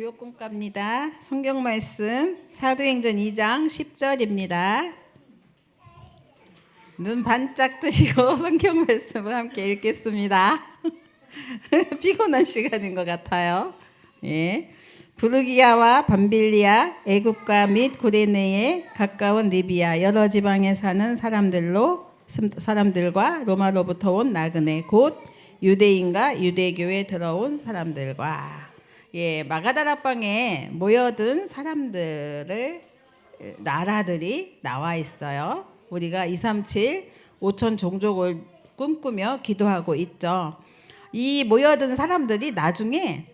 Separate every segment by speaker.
Speaker 1: 구역 공과입니다. 성경 말씀 사도행전 2장 10절입니다. 눈 반짝 뜨시고 성경 말씀을 함께 읽겠습니다. 피곤한 시간인 것 같아요. 예. 부르기아와 밤빌리아, 애국과 및 구레네에 가까운 리비아 여러 지방에 사는 사람들로 사람들과 로마로부터 온 나그네 곧 유대인과 유대교에 들어온 사람들과 예 마가다락방에 모여든 사람들을 나라들이 나와 있어요. 우리가 237 5천 종족을 꿈꾸며 기도하고 있죠. 이 모여든 사람들이 나중에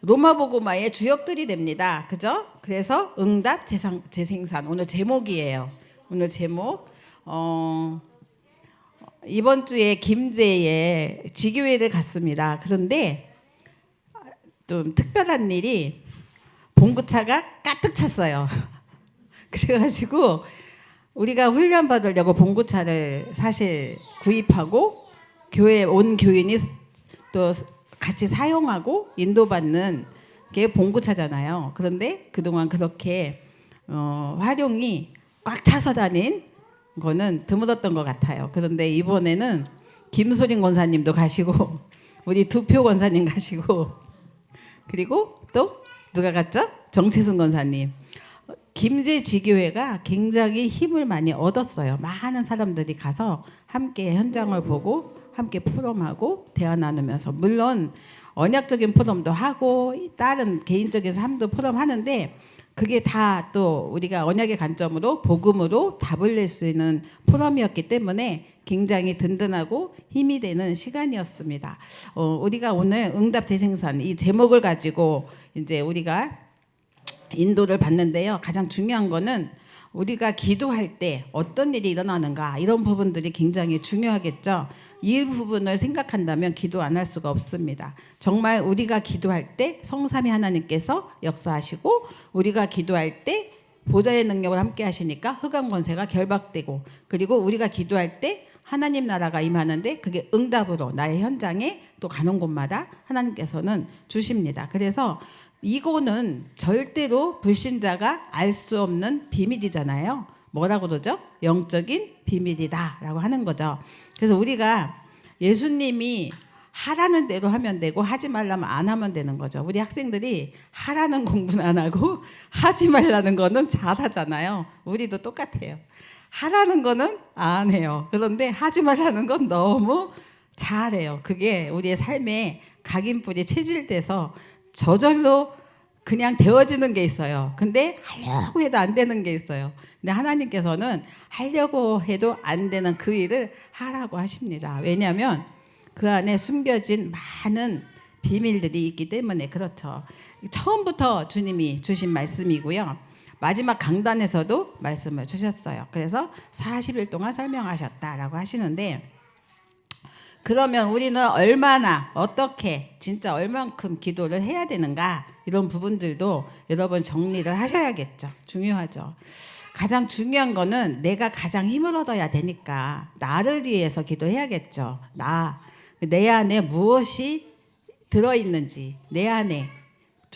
Speaker 1: 로마 복음화의 주역들이 됩니다. 그죠? 그래서 응답 재상, 재생산 오늘 제목이에요. 오늘 제목 어, 이번 주에 김제에 지교회를 갔습니다. 그런데 좀 특별한 일이 봉구차가 가득 찼어요. 그래가지고 우리가 훈련 받으려고 봉구차를 사실 구입하고 교회 온 교인이 또 같이 사용하고 인도받는 게 봉구차잖아요. 그런데 그동안 그렇게 어, 활용이 꽉 차서 다닌 거는 드물었던 것 같아요. 그런데 이번에는 김소린 권사님도 가시고 우리 두표 권사님 가시고 그리고 또 누가 갔죠? 정채순 권사님. 김제 지교회가 굉장히 힘을 많이 얻었어요. 많은 사람들이 가서 함께 현장을 보고 함께 포럼하고 대화 나누면서 물론 언약적인 포럼도 하고 다른 개인적인 삶도 포럼하는데 그게 다 또 우리가 언약의 관점으로 복음으로 답을 낼 수 있는 포럼이었기 때문에 굉장히 든든하고 힘이 되는 시간이었습니다. 어, 우리가 오늘 응답 재생산 이 제목을 가지고 이제 우리가 인도를 받는데요. 가장 중요한 거는 우리가 기도할 때 어떤 일이 일어나는가 이런 부분들이 굉장히 중요하겠죠. 이 부분을 생각한다면 기도 안 할 수가 없습니다. 정말 우리가 기도할 때 성삼위 하나님께서 역사하시고 우리가 기도할 때 보좌의 능력을 함께 하시니까 흑암 권세가 결박되고 그리고 우리가 기도할 때 하나님 나라가 임하는데 그게 응답으로 나의 현장에 또 가는 곳마다 하나님께서는 주십니다. 그래서 이거는 절대로 불신자가 알 수 없는 비밀이잖아요. 뭐라고 그러죠? 영적인 비밀이다라고 하는 거죠. 그래서 우리가 예수님이 하라는 대로 하면 되고 하지 말라면 안 하면 되는 거죠. 우리 학생들이 하라는 공부는 안 하고 하지 말라는 거는 잘하잖아요. 우리도 똑같아요. 하라는 거는 안 해요. 그런데 하지 말라는 건 너무 잘해요. 그게 우리의 삶에 각인뿔이 체질돼서 저절로 그냥 되어지는 게 있어요. 근데 하려고 해도 안 되는 게 있어요. 근데 하나님께서는 하려고 해도 안 되는 그 일을 하라고 하십니다. 왜냐하면 그 안에 숨겨진 많은 비밀들이 있기 때문에 그렇죠. 처음부터 주님이 주신 말씀이고요. 마지막 강단에서도 말씀을 주셨어요. 그래서 40일 동안 설명하셨다라고 하시는데 그러면 우리는 얼마나 어떻게 진짜 얼만큼 기도를 해야 되는가 이런 부분들도 여러분 정리를 하셔야겠죠. 중요하죠. 가장 중요한 거는 내가 가장 힘을 얻어야 되니까 나를 위해서 기도해야겠죠. 나 내 안에 무엇이 들어 있는지 내 안에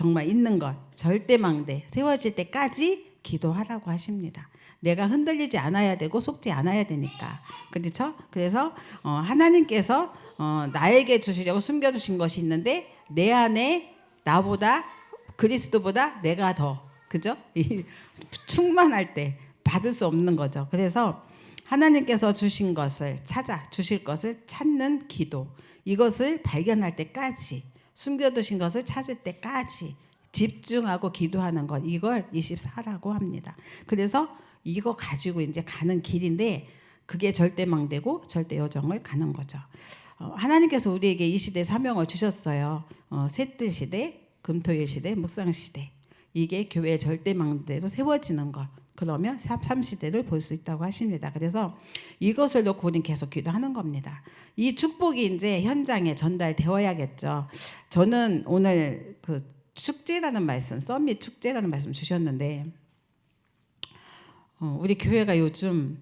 Speaker 1: 정말 있는 것 절대 망대 세워질 때까지 기도하라고 하십니다. 내가 흔들리지 않아야 되고 속지 않아야 되니까 그렇죠? 그래서 어, 하나님께서 어, 나에게 주시려고 숨겨주신 것이 있는데 내 안에 나보다 그리스도보다 내가 더 그죠? 충만할 때 받을 수 없는 거죠. 그래서 하나님께서 주신 것을 찾아 주실 것을 찾는 기도 이것을 발견할 때까지 숨겨두신 것을 찾을 때까지 집중하고 기도하는 것 이걸 24라고 합니다. 그래서 이거 가지고 이제 가는 길인데 그게 절대망대고 절대요정을 가는 거죠. 어, 하나님께서 우리에게 이 시대 사명을 주셨어요. 어, 셋들 시대, 금토일 시대, 묵상 시대. 이게 교회의 절대망대로 세워지는 것. 그러면 3시대를 볼 수 있다고 하십니다. 그래서 이것을 놓고 우리는 계속 기도하는 겁니다. 이 축복이 이제 현장에 전달되어야겠죠. 저는 오늘 그 축제라는 말씀, 썸밋 축제라는 말씀 주셨는데 어, 우리 교회가 요즘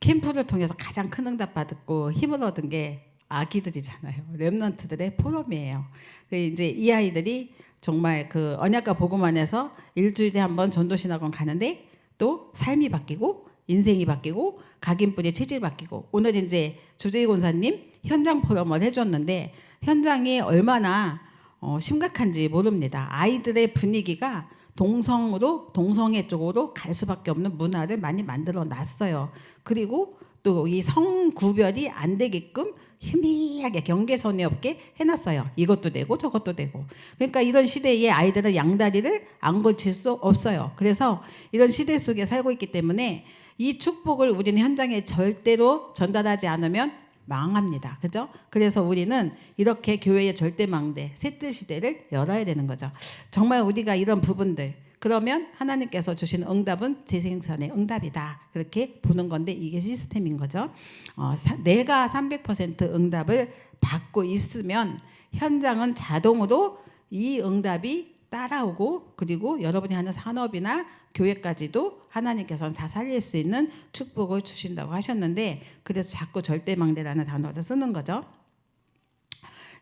Speaker 1: 캠프를 통해서 가장 큰 응답 받고 힘을 얻은 게 아기들이잖아요. 랩런트들의 포럼이에요. 그 이제 이 아이들이 정말 그 언약과 복음 안에서 일주일에 한 번 전도신학원 가는데 또 삶이 바뀌고 인생이 바뀌고 각인뿌리 체질 바뀌고 오늘 이제 주재희 권사님 현장 포럼을 해줬는데 현장이 얼마나 어, 심각한지 모릅니다. 아이들의 분위기가 동성으로 동성애 쪽으로 갈 수밖에 없는 문화를 많이 만들어 놨어요. 그리고 또 이 성 구별이 안 되게끔 희미하게 경계선이 없게 해놨어요. 이것도 되고 저것도 되고. 그러니까 이런 시대에 아이들은 양다리를 안 걸칠 수 없어요. 그래서 이런 시대 속에 살고 있기 때문에 이 축복을 우리는 현장에 절대로 전달하지 않으면 망합니다. 그죠? 그래서 우리는 이렇게 교회의 절대망대, 셋들 시대를 열어야 되는 거죠. 정말 우리가 이런 부분들, 그러면 하나님께서 주신 응답은 재생산의 응답이다. 그렇게 보는 건데 이게 시스템인 거죠. 어, 사, 내가 300% 응답을 받고 있으면 현장은 자동으로 이 응답이 따라오고 그리고 여러분이 하는 산업이나 교회까지도 하나님께서는 다 살릴 수 있는 축복을 주신다고 하셨는데 그래서 자꾸 절대망대라는 단어를 쓰는 거죠.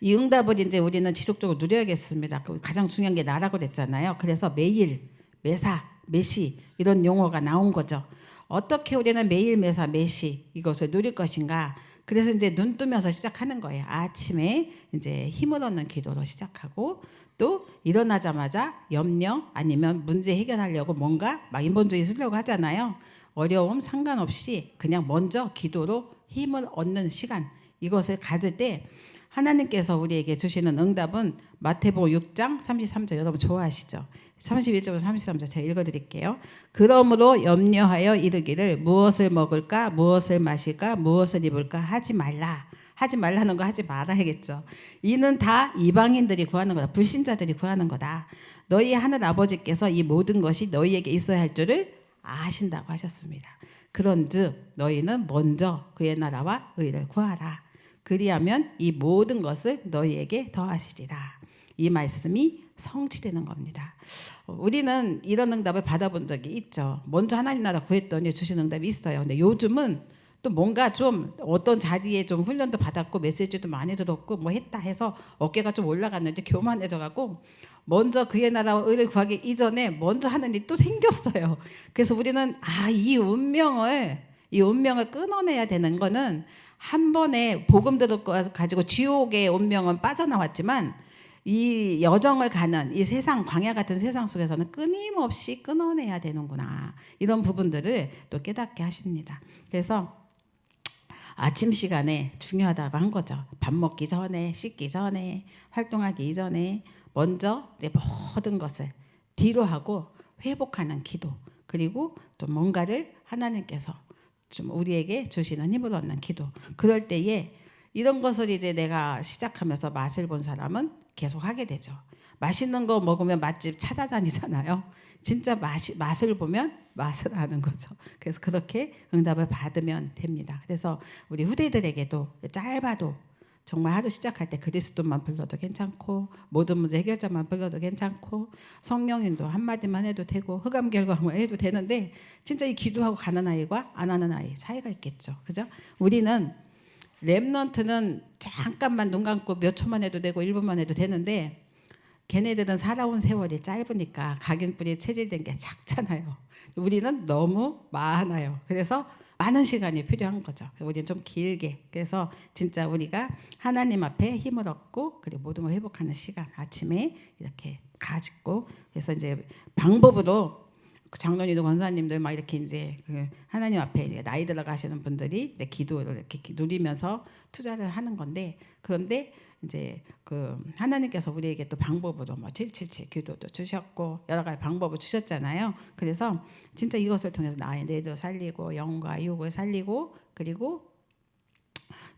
Speaker 1: 이 응답을 이제 우리는 지속적으로 누려야겠습니다. 그 가장 중요한 게 나라고 그랬잖아요. 그래서 매일, 매사, 매시 이런 용어가 나온 거죠. 어떻게 우리는 매일, 매사, 매시 이것을 누릴 것인가? 그래서 이제 눈 뜨면서 시작하는 거예요. 아침에 이제 힘을 얻는 기도로 시작하고 또 일어나자마자 염려 아니면 문제 해결하려고 뭔가 막 인본주의 쓰려고 하잖아요. 어려움 상관없이 그냥 먼저 기도로 힘을 얻는 시간 이것을 가질 때 하나님께서 우리에게 주시는 응답은 마태복음 6장 33절 여러분 좋아하시죠? 31절부터 33절 제가 읽어드릴게요. 그러므로 염려하여 이르기를 무엇을 먹을까 무엇을 마실까 무엇을 입을까 하지 말라. 하지 말라는 거 하지 말아야겠죠. 이는 다 이방인들이 구하는 거다. 불신자들이 구하는 거다. 너희 하늘 아버지께서 이 모든 것이 너희에게 있어야 할 줄을 아신다고 하셨습니다. 그런즉 너희는 먼저 그의 나라와 의를 구하라. 그리하면 이 모든 것을 너희에게 더하시리라. 이 말씀이 성취되는 겁니다. 우리는 이런 응답을 받아본 적이 있죠. 먼저 하나님 나라 구했더니 주신 응답이 있어요. 근데 요즘은 또 뭔가 좀 어떤 자리에 좀 훈련도 받았고 메시지도 많이 들었고 뭐 했다 해서 어깨가 좀 올라갔는지 교만해져 갖고 먼저 그의 나라와 의를 구하기 이전에 먼저 하는 일이 또 생겼어요. 그래서 우리는 아 이 운명을 이 운명을 끊어내야 되는 거는 한 번에 복음 들을 거 가지고 지옥의 운명은 빠져나왔지만 이 여정을 가는 이 세상 광야 같은 세상 속에서는 끊임없이 끊어내야 되는구나 이런 부분들을 또 깨닫게 하십니다. 그래서 아침 시간에 중요하다고 한 거죠. 밥 먹기 전에, 씻기 전에, 활동하기 이전에 먼저 내 모든 것을 뒤로 하고 회복하는 기도 그리고 또 뭔가를 하나님께서 좀 우리에게 주시는 힘을 얻는 기도. 그럴 때에 이런 것을 이제 내가 시작하면서 맛을 본 사람은 계속 하게 되죠. 맛있는 거 먹으면 맛집 찾아다니잖아요. 진짜 맛이, 맛을 보면 맛을 아는 거죠. 그래서 그렇게 응답을 받으면 됩니다. 그래서 우리 후대들에게도 짧아도 정말 하루 시작할 때 그리스도만 불러도 괜찮고 모든 문제 해결자만 불러도 괜찮고 성령님도 한마디만 해도 되고 흑암 결과만 해도 되는데 진짜 이 기도하고 가는 아이와 안 하는 아이 차이가 있겠죠. 그죠? 우리는 랩넌트는 잠깐만 눈 감고 몇 초만 해도 되고 1분만 해도 되는데 걔네들은 살아온 세월이 짧으니까 각인 뿌리 체질된 게 작잖아요. 우리는 너무 많아요. 그래서 많은 시간이 필요한 거죠. 우리는 좀 길게. 그래서 진짜 우리가 하나님 앞에 힘을 얻고 그리고 모든 걸 회복하는 시간 아침에 이렇게 가지고 그래서 이제 방법으로 장로님도 권사님들 막 이렇게 이제 그 하나님 앞에 이제 나이 들어가시는 분들이 이제 기도를 이렇게 누리면서 투자를 하는 건데 그런데 이제 그 하나님께서 우리에게 또 방법으로 뭐 777 기도도 주셨고 여러 가지 방법을 주셨잖아요. 그래서 진짜 이것을 통해서 나의 뇌도 살리고 영과 육을 살리고 그리고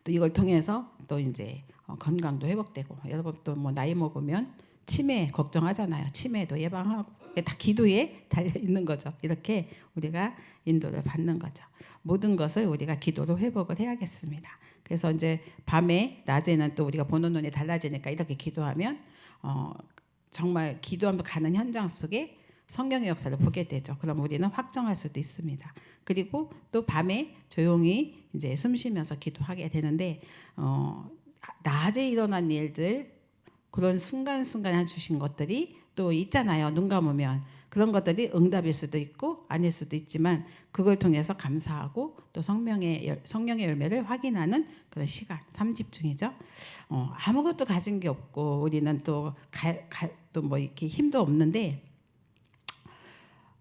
Speaker 1: 또 이걸 통해서 또 이제 어, 건강도 회복되고 여러분 또 뭐 나이 먹으면 치매 걱정하잖아요. 치매도 예방하고 다 기도에 달려 있는 거죠. 이렇게 우리가 인도를 받는 거죠. 모든 것을 우리가 기도로 회복을 해야겠습니다. 그래서 이제 밤에 낮에는 또 우리가 보는 눈이 달라지니까 이렇게 기도하면 어, 정말 기도하며 가는 현장 속에 성경의 역사를 보게 되죠. 그럼 우리는 확정할 수도 있습니다. 그리고 또 밤에 조용히 이제 숨 쉬면서 기도하게 되는데 어, 낮에 일어난 일들 그런 순간순간 주신 것들이 또 있잖아요. 눈 감으면 그런 것들이 응답일 수도 있고 아닐 수도 있지만 그걸 통해서 감사하고 또 성령의 열- 성령의 열매를 확인하는 그런 시간 삼집중이죠. 어, 아무것도 가진 게 없고 우리는 또또뭐 이렇게 힘도 없는데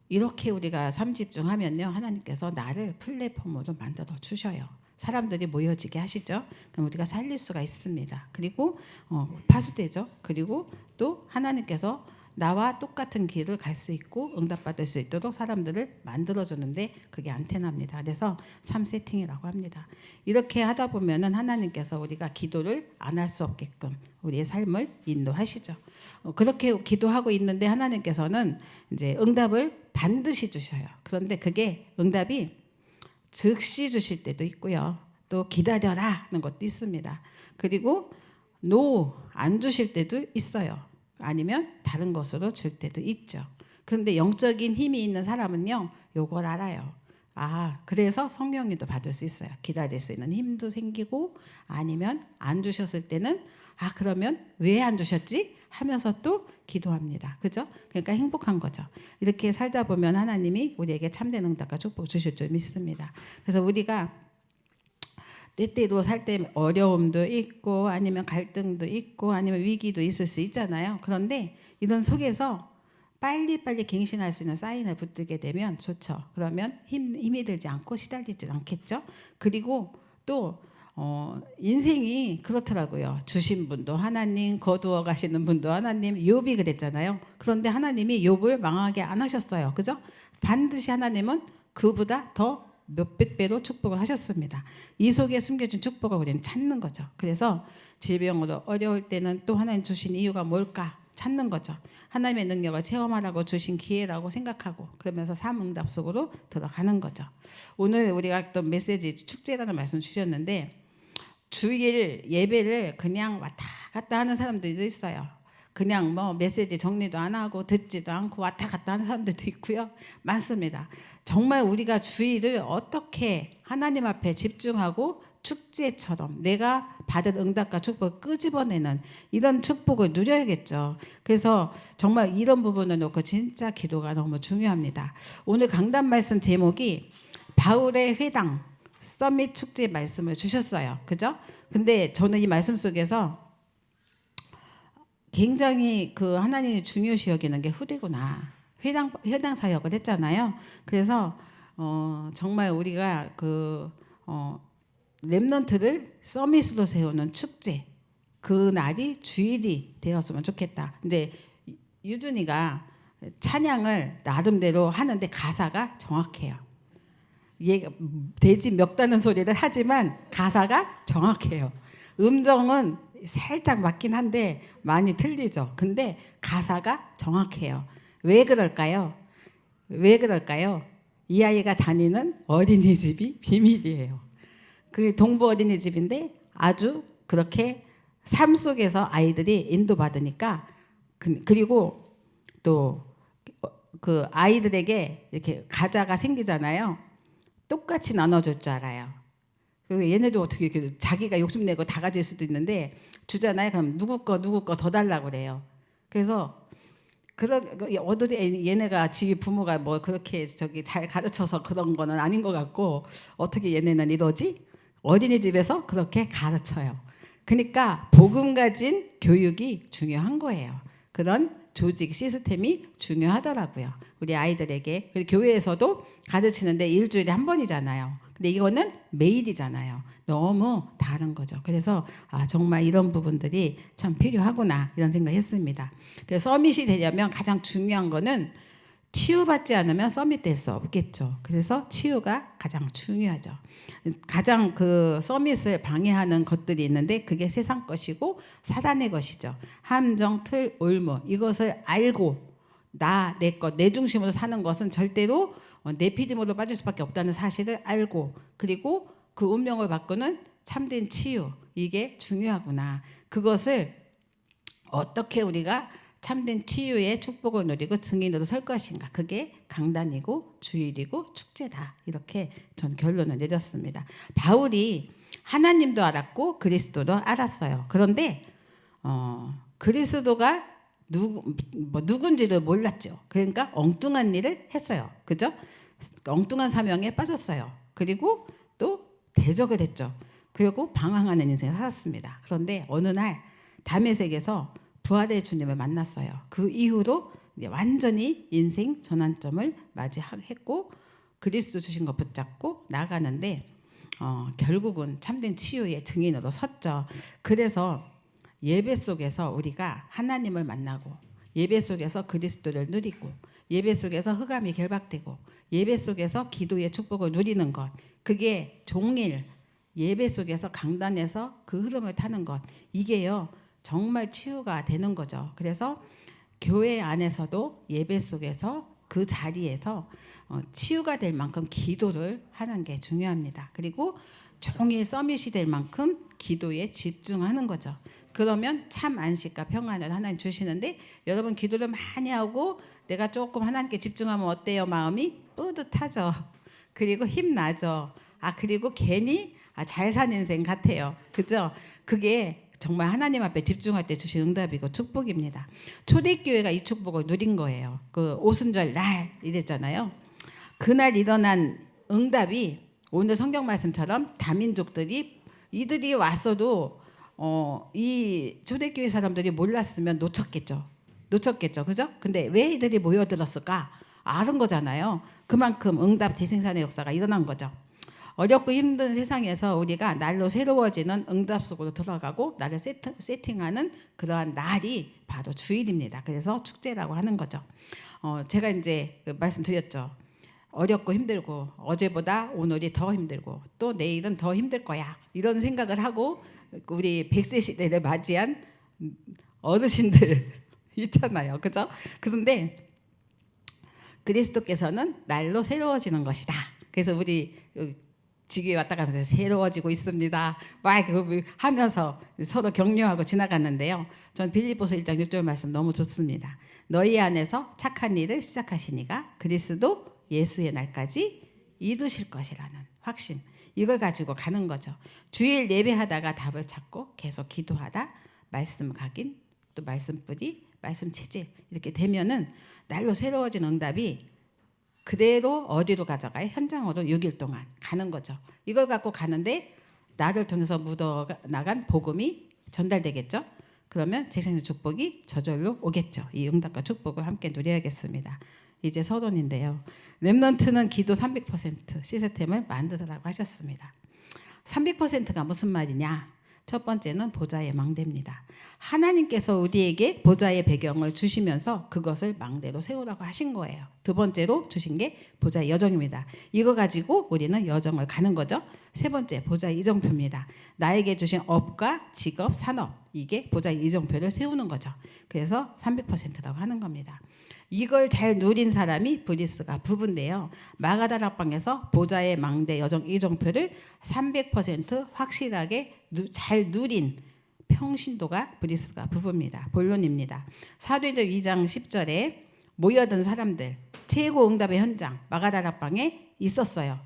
Speaker 1: 이렇게 우리가 삼집중하면요 하나님께서 나를 플랫폼으로 만들어 주셔요. 사람들이 모여지게 하시죠. 그럼 우리가 살릴 수가 있습니다. 그리고 어, 파수되죠. 그리고 또 하나님께서 나와 똑같은 길을 갈 수 있고 응답받을 수 있도록 사람들을 만들어 주는데 그게 안테나입니다. 그래서 3세팅이라고 합니다. 이렇게 하다 보면은 하나님께서 우리가 기도를 안 할 수 없게끔 우리의 삶을 인도하시죠. 어, 그렇게 기도하고 있는데 하나님께서는 이제 응답을 반드시 주셔요. 그런데 그게 응답이 즉시 주실 때도 있고요. 또 기다려라는 것도 있습니다. 그리고 노안 주실 때도 있어요. 아니면 다른 것으로 줄 때도 있죠. 그런데 영적인 힘이 있는 사람은요, 요걸 알아요. 아, 그래서 성령님도 받을 수 있어요. 기다릴 수 있는 힘도 생기고 아니면 안 주셨을 때는 아, 그러면 왜 안 주셨지? 하면서 또 기도합니다. 그죠? 그러니까 행복한 거죠. 이렇게 살다 보면 하나님이 우리에게 참된 응답과 축복 주실 줄 믿습니다. 그래서 우리가 때때로 살 때 어려움도 있고 아니면 갈등도 있고 아니면 위기도 있을 수 있잖아요. 그런데 이런 속에서 빨리빨리 갱신할 수 있는 사인을 붙들게 되면 좋죠. 그러면 힘, 힘이 들지 않고 시달리지 않겠죠. 그리고 또 어, 인생이 그렇더라고요. 주신 분도 하나님, 거두어 가시는 분도 하나님, 욥이 그랬잖아요. 그런데 하나님이 욥을 망하게 안 하셨어요. 그죠? 반드시 하나님은 그보다 더 몇백 배로 축복을 하셨습니다. 이 속에 숨겨진 축복을 우리는 찾는 거죠. 그래서 질병으로 어려울 때는 또 하나님 주신 이유가 뭘까? 찾는 거죠. 하나님의 능력을 체험하라고 주신 기회라고 생각하고 그러면서 삶 응답 속으로 들어가는 거죠. 오늘 우리가 또 메시지 축제라는 말씀 주셨는데 주일 예배를 그냥 왔다 갔다 하는 사람들도 있어요. 그냥 뭐 메시지 정리도 안 하고 듣지도 않고 왔다 갔다 하는 사람들도 있고요. 많습니다. 정말 우리가 주일을 어떻게 하나님 앞에 집중하고 축제처럼 내가 받은 응답과 축복을 끄집어내는 이런 축복을 누려야겠죠. 그래서 정말 이런 부분을 놓고 진짜 기도가 너무 중요합니다. 오늘 강단 말씀 제목이 바울의 회당 서밋 축제 말씀을 주셨어요. 그죠? 근데 저는 이 말씀 속에서 굉장히 그 하나님이 중요시 여기는 게 후대구나. 회당 회당 사역을 했잖아요. 그래서 어 정말 우리가 그어 렘넌트를 서밋으로 세우는 축제 그 날이 주일이 되었으면 좋겠다. 근데 유준이가 찬양을 나름대로 하는데 가사가 정확해요. 얘 돼지 멱다는 소리를 하지만 가사가 정확해요. 음정은 살짝 맞긴 한데 많이 틀리죠. 근데 가사가 정확해요. 왜 그럴까요? 왜 그럴까요? 이 아이가 다니는 어린이집이 비밀이에요. 그 동부 어린이집인데 아주 그렇게 삶 속에서 아이들이 인도받으니까 그- 그리고 또 그 아이들에게 이렇게 가자가 생기잖아요. 똑같이 나눠줄 줄 알아요. 그 얘네도 어떻게 자기가 욕심내고 다 가질 수도 있는데 주잖아요. 그럼 누구 거 누구 거 더 달라고 그래요. 그래서 그런 그 어디 얘네가 지 부모가 뭐 그렇게 저기 잘 가르쳐서 그런 거는 아닌 것 같고 어떻게 얘네는 이러지? 어린이집에서 그렇게 가르쳐요. 그러니까 복음 가진 교육이 중요한 거예요. 그런 조직 시스템이 중요하더라고요. 우리 아이들에게 교회에서도 가르치는데 일주일에 한 번이잖아요. 근데 이거는 매일이잖아요. 너무 다른 거죠. 그래서 아 정말 이런 부분들이 참 필요하구나 이런 생각했습니다. 그래서 서밋이 되려면 가장 중요한 거는 치유받지 않으면 서밋 될 수 없겠죠. 그래서 치유가 가장 중요하죠. 가장 그 서밋을 방해하는 것들이 있는데 그게 세상 것이고 사단의 것이죠. 함정, 틀, 올무 이것을 알고 나, 내 것, 내 중심으로 사는 것은 절대로 어, 내 피디모로 빠질 수밖에 없다는 사실을 알고 그리고 그 운명을 바꾸는 참된 치유 이게 중요하구나. 그것을 어떻게 우리가 참된 치유의 축복을 누리고 증인으로 설 것인가. 그게 강단이고 주일이고 축제다. 이렇게 전 결론을 내렸습니다. 바울이 하나님도 알았고 그리스도도 알았어요. 그런데 어, 그리스도가 누구 뭐 누군지를 몰랐죠. 그러니까 엉뚱한 일을 했어요. 그죠? 엉뚱한 사명에 빠졌어요. 그리고 또 대적을 했죠. 그리고 방황하는 인생을 살았습니다. 그런데 어느 날 담에색에서 부활의 주님을 만났어요. 그 이후로 완전히 인생 전환점을 맞이했고 그리스도 주신 거 붙잡고 나가는데 어, 결국은 참된 치유의 증인으로 섰죠. 그래서 예배 속에서 우리가 하나님을 만나고 예배 속에서 그리스도를 누리고 예배 속에서 흑암이 결박되고 예배 속에서 기도의 축복을 누리는 것 그게 종일 예배 속에서 강단에서 그 흐름을 타는 것 이게요 정말 치유가 되는 거죠. 그래서 교회 안에서도 예배 속에서 그 자리에서 어, 치유가 될 만큼 기도를 하는 게 중요합니다. 그리고 종일 서밋이 될 만큼 기도에 집중하는 거죠. 그러면 참 안식과 평안을 하나님 주시는데 여러분 기도를 많이 하고 내가 조금 하나님께 집중하면 어때요? 마음이 뿌듯하죠. 그리고 힘나죠. 아 그리고 괜히 아, 잘산 인생 같아요. 그죠? 그게 정말 하나님 앞에 집중할 때 주신 응답이고 축복입니다. 초대교회가 이 축복을 누린 거예요. 그 오순절 날 이랬잖아요. 그날 일어난 응답이 오늘 성경 말씀처럼 다민족들이 이들이 왔어도 어, 이 초대교회 사람들이 몰랐으면 놓쳤겠죠. 놓쳤겠죠. 그죠? 근데 왜 이들이 모여들었을까? 아는 거잖아요. 그만큼 응답 재생산의 역사가 일어난 거죠. 어렵고 힘든 세상에서 우리가 날로 새로워지는 응답 속으로 들어가고 나를 세트, 세팅하는 그러한 날이 바로 주일입니다. 그래서 축제라고 하는 거죠. 어, 제가 이제 그 말씀드렸죠. 어렵고 힘들고 어제보다 오늘이 더 힘들고 또 내일은 더 힘들 거야 이런 생각을 하고 우리 100세 시대를 맞이한 어르신들 있잖아요. 그죠? 그런데 그리스도께서는 날로 새로워지는 것이다. 그래서 우리 지구에 왔다 가면서 새로워지고 있습니다. 막그 하면서 서로 격려하고 지나갔는데요. 전 빌립보서 1장 6절 말씀 너무 좋습니다. 너희 안에서 착한 일을 시작하시니가 그리스도 예수의 날까지 이루실 것이라는 확신. 이걸 가지고 가는 거죠. 주일 예배하다가 답을 찾고 계속 기도하다 말씀 각인 또 말씀 뿌리 말씀 체질 이렇게 되면은 날로 새로워진 응답이 그대로 어디로 가져가요? 현장으로 6일 동안 가는 거죠. 이걸 갖고 가는데 나를 통해서 묻어 나간 복음이 전달되겠죠. 그러면 재생의 축복이 저절로 오겠죠. 이 응답과 축복을 함께 누려야겠습니다. 이제 서론인데요. 렘넌트는 기도 300% 시스템을 만들으라고 하셨습니다. 300%가 무슨 말이냐? 첫 번째는 보좌의 망대입니다. 하나님께서 우리에게 보좌의 배경을 주시면서 그것을 망대로 세우라고 하신 거예요. 두 번째로 주신 게 보좌의 여정입니다. 이거 가지고 우리는 여정을 가는 거죠. 세 번째 보좌의 이정표입니다. 나에게 주신 업과 직업, 산업 이게 보좌의 이정표를 세우는 거죠. 그래서 300%라고 하는 겁니다. 이걸 잘 누린 사람이 브리스가 부부인데요. 마가다 락방에서 보좌의 망대 여정 이정표를 300% 확실하게 누, 잘 누린 평신도가 브리스가 부부입니다. 본론입니다. 사도행전 2장 10절에 모여든 사람들 최고 응답의 현장 마가다 락방에 있었어요.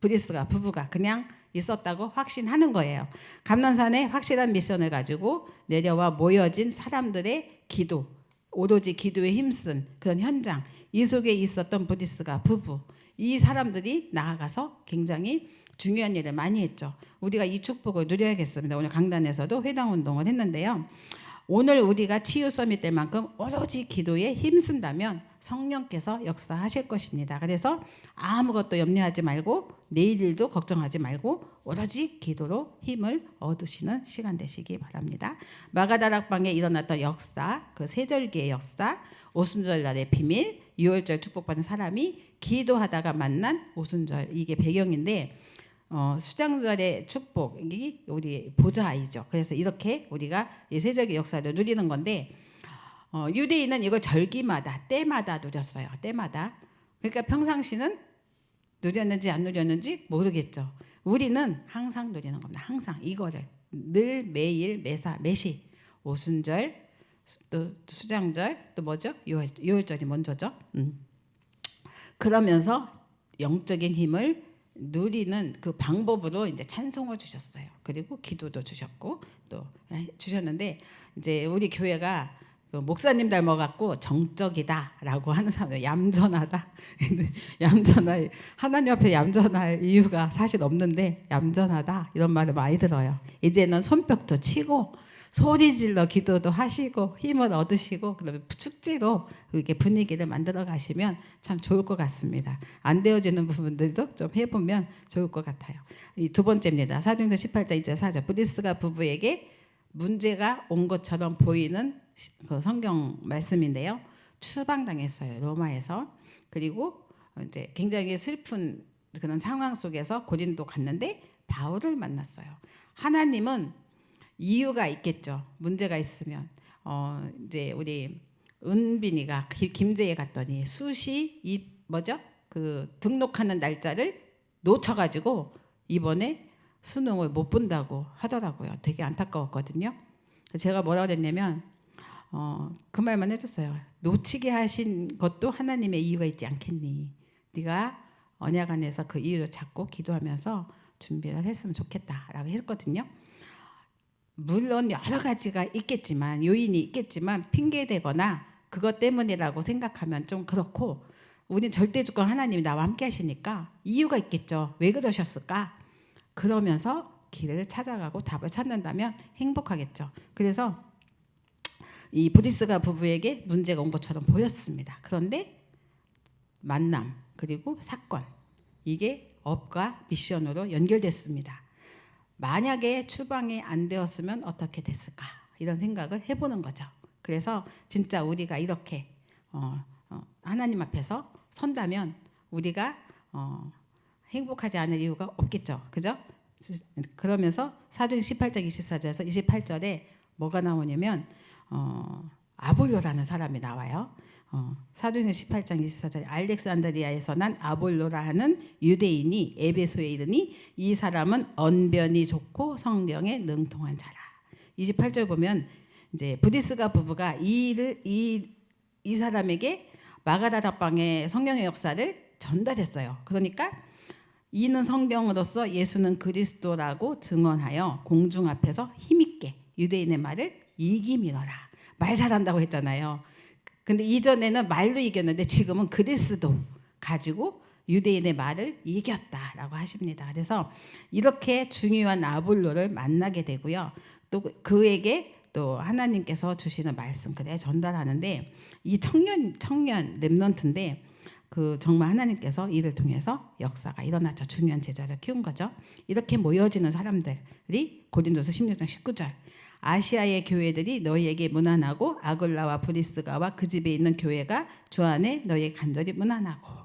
Speaker 1: 브리스가 부부가 그냥 있었다고 확신하는 거예요. 감난산에 확실한 미션을 가지고 내려와 모여진 사람들의 기도 오로지 기도에 힘쓴 그런 현장 이 속에 있었던 부디스가 부부 이 사람들이 나아가서 굉장히 중요한 일을 많이 했죠. 우리가 이 축복을 누려야겠습니다. 오늘 강단에서도 회당 운동을 했는데요. 오늘 우리가 치유 서밋 될 만큼 오로지 기도에 힘쓴다면 성령께서 역사하실 것입니다. 그래서 아무것도 염려하지 말고 내일 일도 걱정하지 말고 오로지 기도로 힘을 얻으시는 시간 되시기 바랍니다. 마가다락방에 일어났던 역사, 그 세절기의 역사, 오순절 날의 비밀, 유월절 축복받은 사람이 기도하다가 만난 오순절 이게 배경인데 어, 수장절의 축복이 우리 보좌이죠. 그래서 이렇게 우리가 세적의 역사를 누리는 건데 어, 유대인은 이걸 절기마다 때마다 누렸어요. 때마다. 그러니까 평상시는 누렸는지 안 누렸는지 모르겠죠. 우리는 항상 누리는 겁니다. 항상 이거를 늘 매일 매사 매시 오순절 또 수장절 또 뭐죠? 유월, 유월절이 먼저죠. 음. 그러면서 영적인 힘을 누리는 그 방법으로 이제 찬송을 주셨어요. 그리고 기도도 주셨고 또 주셨는데 이제 우리 교회가 그 목사님 닮아갖고 정적이다라고 하는 사람 얌전하다. 얌전할 하나님 앞에 얌전할 이유가 사실 없는데 얌전하다 이런 말을 많이 들어요. 이제는 손뼉도 치고 소리 질러 기도도 하시고 힘을 얻으시고 그러면 축제로 이렇게 분위기를 만들어 가시면 참 좋을 것 같습니다. 안 되어지는 부분들도 좀 해보면 좋을 것 같아요. 이 두 번째입니다. 사도행전 18장 2절 4절 브리스가 부부에게 문제가 온 것처럼 보이는 그 성경 말씀인데요. 추방당했어요. 로마에서. 그리고 이제 굉장히 슬픈 그런 상황 속에서 고린도 갔는데 바울을 만났어요. 하나님은 이유가 있겠죠. 문제가 있으면 어 이제 우리 은빈이가 기- 김제에 갔더니 수시 이 뭐죠? 그 등록하는 날짜를 놓쳐가지고 이번에 수능을 못 본다고 하더라고요. 되게 안타까웠거든요. 제가 뭐라 그랬냐면 어, 그 말만 해줬어요. 놓치게 하신 것도 하나님의 이유가 있지 않겠니? 네가 언약 안에서 그 이유를 찾고 기도하면서 준비를 했으면 좋겠다라고 했거든요. 물론 여러 가지가 있겠지만 요인이 있겠지만 핑계 대거나 그것 때문이라고 생각하면 좀 그렇고 우리는 절대 주권 하나님이 나와 함께 하시니까 이유가 있겠죠. 왜 그러셨을까? 그러면서 길을 찾아가고 답을 찾는다면 행복하겠죠. 그래서 이 부디스가 부부에게 문제가 온 것처럼 보였습니다. 그런데 만남 그리고 사건 이게 업과 미션으로 연결됐습니다. 만약에 추방이 안 되었으면 어떻게 됐을까 이런 생각을 해보는 거죠. 그래서 진짜 우리가 이렇게 어, 어, 하나님 앞에서 선다면 우리가 어, 행복하지 않을 이유가 없겠죠. 그죠? 그러면서 사도행 18장 24절에서 28절에 뭐가 나오냐면 어, 아볼로라는 사람이 나와요. 어, 사도행전 18장 24절 알렉산드리아에서 난 아볼로라 하는 유대인이 에베소에 이르니 이 사람은 언변이 좋고 성경에 능통한 자라. 28절 보면 이제 부디스가 부부가 이 일을 이, 이 사람에게 마가다락방의 성경의 역사를 전달했어요. 그러니까 이는 성경으로서 예수는 그리스도라고 증언하여 공중 앞에서 힘있게 유대인의 말을 이기밀어라. 말 잘한다고 했잖아요. 근데 이전에는 말로 이겼는데 지금은 그리스도 가지고 유대인의 말을 이겼다라고 하십니다. 그래서 이렇게 중요한 아볼로를 만나게 되고요. 또 그에게 또 하나님께서 주시는 말씀 그래 전달하는데 이 청년 청년 렘넌트인데 그 정말 하나님께서 이를 통해서 역사가 일어났죠. 중요한 제자를 키운 거죠. 이렇게 모여지는 사람들이 고린도서 16장 19절 아시아의 교회들이 너희에게 무난하고 아글라와 브리스가와 그 집에 있는 교회가 주 안에 너희의 간절히 무난하고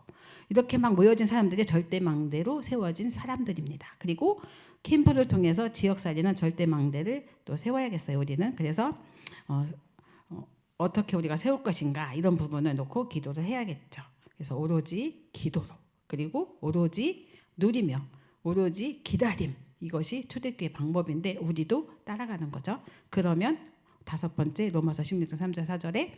Speaker 1: 이렇게 막 모여진 사람들이 절대망대로 세워진 사람들입니다. 그리고 캠프를 통해서 지역살리는 절대망대를 또 세워야겠어요. 우리는 그래서 어, 어, 어떻게 우리가 세울 것인가 이런 부분을 놓고 기도를 해야겠죠. 그래서 오로지 기도로 그리고 오로지 누리며 오로지 기다림 이것이 초대교회 방법인데 우리도 따라가는 거죠. 그러면 다섯 번째 로마서 16장 3절 4절에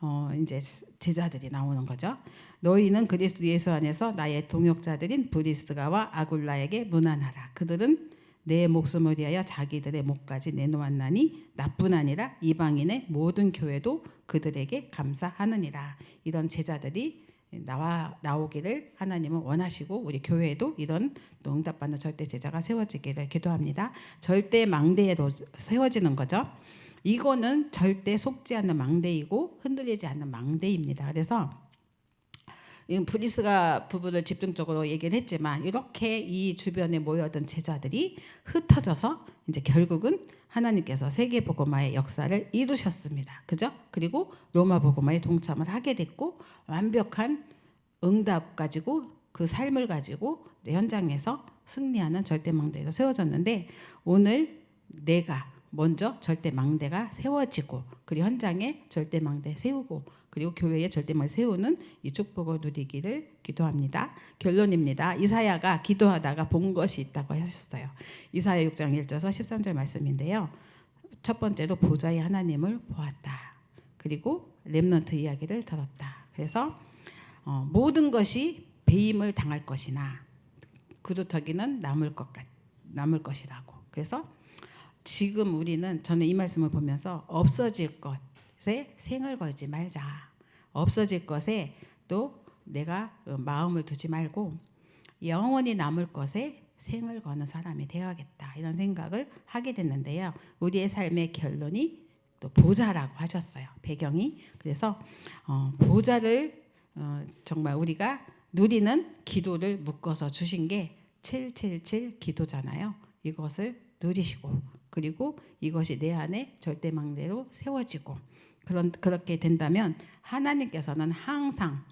Speaker 1: 어 이제 제자들이 나오는 거죠. 너희는 그리스도 예수 안에서 나의 동역자들인 브리스가와 아굴라에게 무난하라. 그들은 내 목숨을 위하여 자기들의 목까지 내놓았나니 나뿐 아니라 이방인의 모든 교회도 그들에게 감사하느니라. 이런 제자들이 나와 나오기를 하나님은 원하시고 우리 교회에도 이런 또 응답받는 절대 제자가 세워지기를 기도합니다. 절대 망대에도 세워지는 거죠. 이거는 절대 속지 않는 망대이고 흔들리지 않는 망대입니다. 그래서 이 브리스가 부부를 집중적으로 얘기를 했지만 이렇게 이 주변에 모여든 제자들이 흩어져서 이제 결국은 하나님께서 세계 복음화의 역사를 이루셨습니다. 그죠? 그리고 로마 복음화에 동참을 하게 됐고 완벽한 응답 가지고 그 삶을 가지고 현장에서 승리하는 절대망대가 세워졌는데 오늘 내가 먼저 절대 망대가 세워지고 그리고 현장에 절대 망대 세우고 그리고 교회에 절대 망대 세우는 이 축복을 누리기를 기도합니다. 결론입니다. 이사야가 기도하다가 본 것이 있다고 하셨어요. 이사야 6장 1절에서 13절 말씀인데요. 첫 번째로 보좌의 하나님을 보았다. 그리고 렘넌트 이야기를 들었다. 그래서 어, 모든 것이 배임을 당할 것이나 그루터기는 남을 것 같, 남을 것이라고. 그래서 지금 우리는 저는 이 말씀을 보면서 없어질 것에 생을 걸지 말자. 없어질 것에 또 내가 어, 마음을 두지 말고 영원히 남을 것에 생을 거는 사람이 되어야겠다 이런 생각을 하게 됐는데요. 우리의 삶의 결론이 또 보좌라고 하셨어요. 배경이 그래서 어, 보좌를 어, 정말 우리가 누리는 기도를 묶어서 주신 게 777 기도잖아요. 이것을 누리시고 그리고 이것이 내 안에 절대 망대로 세워지고 그런 그렇게 된다면 하나님께서는 항상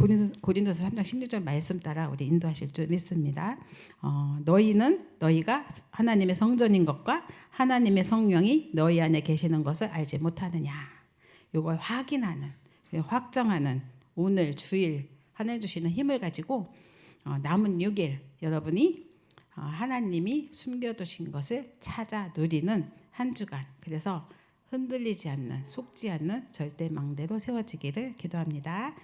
Speaker 1: 고린도, 고린도 서 3장 16절 말씀 따라 우리 인도하실 줄 믿습니다. 어, 너희는 너희가 하나님의 성전인 것과 하나님의 성령이 너희 안에 계시는 것을 알지 못하느냐. 이걸 확인하는 확정하는 오늘 주일 하나님 주시는 힘을 가지고 어, 남은 6일 여러분이 어, 하나님이 숨겨두신 것을 찾아 누리는 한 주간 그래서 흔들리지 않는 속지 않는 절대 망대로 세워지기를 기도합니다.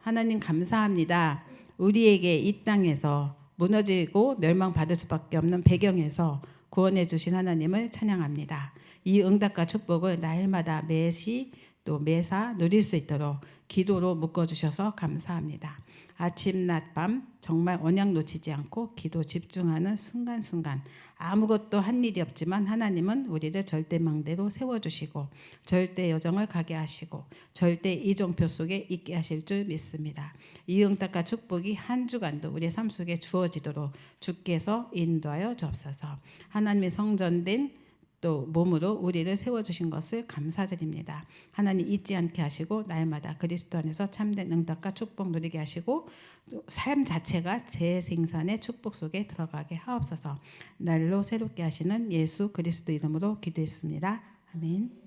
Speaker 1: 하나님 감사합니다. 우리에게 이 땅에서 무너지고 멸망받을 수밖에 없는 배경에서 구원해 주신 하나님을 찬양합니다. 이 응답과 축복을 날마다 매시 또 매사 누릴 수 있도록 기도로 묶어 주셔서 감사합니다. 아침 낮밤 정말 언약 놓치지 않고 기도 집중하는 순간순간 아무것도 한 일이 없지만 하나님은 우리를 절대 망대로 세워 주시고 절대 여정을 가게 하시고 절대 이종표 속에 있게 하실 줄 믿습니다. 이 응답과 축복이 한 주간도 우리의 삶 속에 주어지도록 주께서 인도하여 주옵소서. 하나님의 성전된 또 몸으로 우리를 세워주신 것을 감사드립니다. 하나님 잊지 않게 하시고 날마다 그리스도 안에서 참된 응답과 축복 누리게 하시고 또삶 자체가 재생산의 축복 속에 들어가게 하옵소서. 날로 새롭게 하시는 예수 그리스도 이름으로 기도했습니다. 아멘.